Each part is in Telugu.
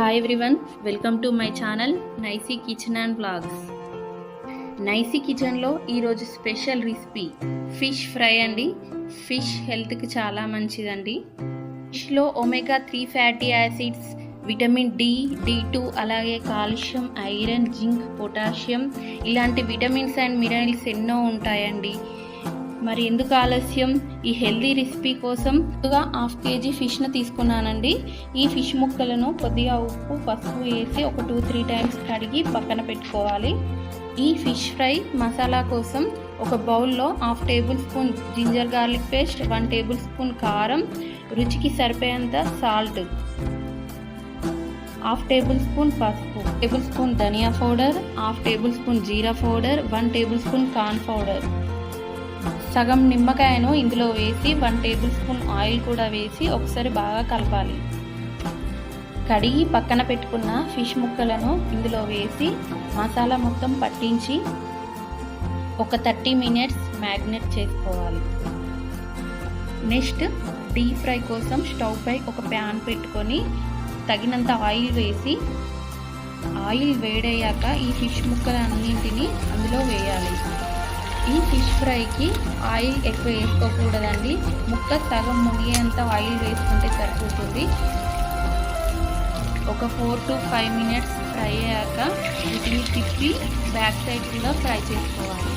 Hi everyone welcome to my channel నైసీ kitchen and blogs నైసీ కిచెన్లో ఈరోజు స్పెషల్ రెసిపీ ఫిష్ ఫ్రై అండి. ఫిష్ హెల్త్కి చాలా మంచిదండి. ఫిష్లో omega three fatty acids vitamin D D two అలాగే కాల్షియం ఐరన్ జింక్ పొటాషియం ఇలాంటి విటమిన్స్ అండ్ మినరల్స్ ఎన్నో ఉంటాయండి. మరి ఎందుకు ఆలస్యం? ఈ హెల్దీ రెసిపీ కోసం ముందుగా హాఫ్ కేజీ ఫిష్ను తీసుకున్నానండి. ఈ ఫిష్ ముక్కలను కొద్దిగా ఉప్పు పసుపు వేసి ఒక టూ త్రీ టైమ్స్ కడిగి పక్కన పెట్టుకోవాలి. ఈ ఫిష్ ఫ్రై మసాలా కోసం ఒక బౌల్లో half tablespoon ginger garlic paste one tablespoon కారం రుచికి సరిపోయేంత సాల్ట్ హాఫ్ టేబుల్ స్పూన్ పసుపు టేబుల్ స్పూన్ ధనియా పౌడర్ హాఫ్ టేబుల్ స్పూన్ జీరా powder one tablespoon corn powder. సగం నిమ్మకాయను ఇందులో వేసి వన్ టేబుల్ స్పూన్ ఆయిల్ కూడా వేసి ఒకసారి బాగా కలపాలి. కడిగి పక్కన పెట్టుకున్న ఫిష్ ముక్కలను ఇందులో వేసి మసాలా మొత్తం పట్టించి ఒక థర్టీ మినిట్స్ మ్యాగ్నెట్ చేసుకోవాలి. నెక్స్ట్ డీప్ ఫ్రై కోసం స్టవ్ పై ఒక ప్యాన్ పెట్టుకొని తగినంత ఆయిల్ వేసి ఆయిల్ వేడయ్యాక ఈ ఫిష్ ముక్కలన్నింటినీ అందులో వేయాలి. ఈ ఫిష్ ఫ్రైకి ఆయిల్ ఎక్కువ వేసుకోకూడదండి. ముక్క సగం మునిగేంత ఆయిల్ వేసుకుంటే సరిపోతుంది. ఒక four to five minutes fry అయ్యాక వీటిని తిప్పి బ్యాక్ సైడ్ కూడా ఫ్రై చేసుకోవాలి.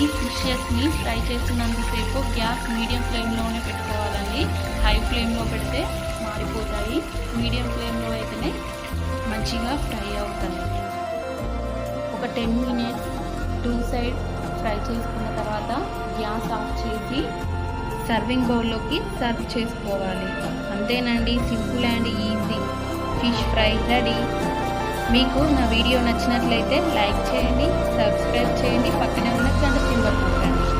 ఈ ఫిషెస్ని ఫ్రై చేసినంతసేపు గ్యాస్ మీడియం ఫ్లేమ్లోనే పెట్టుకోవాలండి. హై ఫ్లేమ్లో పెడితే మారిపోతాయి మీడియం ఫ్లేమ్లో అయితేనే మంచిగా ఫ్రై అవుతాయి. ఒక ten minutes two side fry చేసుకున్న తర్వాత గ్యాస్ ఆఫ్ చేసి సర్వింగ్ బౌల్లోకి సర్వ్ చేసుకోవాలి. అంతేనండి simple and easy. Fish fry ready. మీకు నా వీడియో నచ్చినట్లయితే లైక్ చేయండి సబ్స్క్రైబ్ చేయండి. పక్కనే ఉన్న గంట సింబల్ కొట్టండి.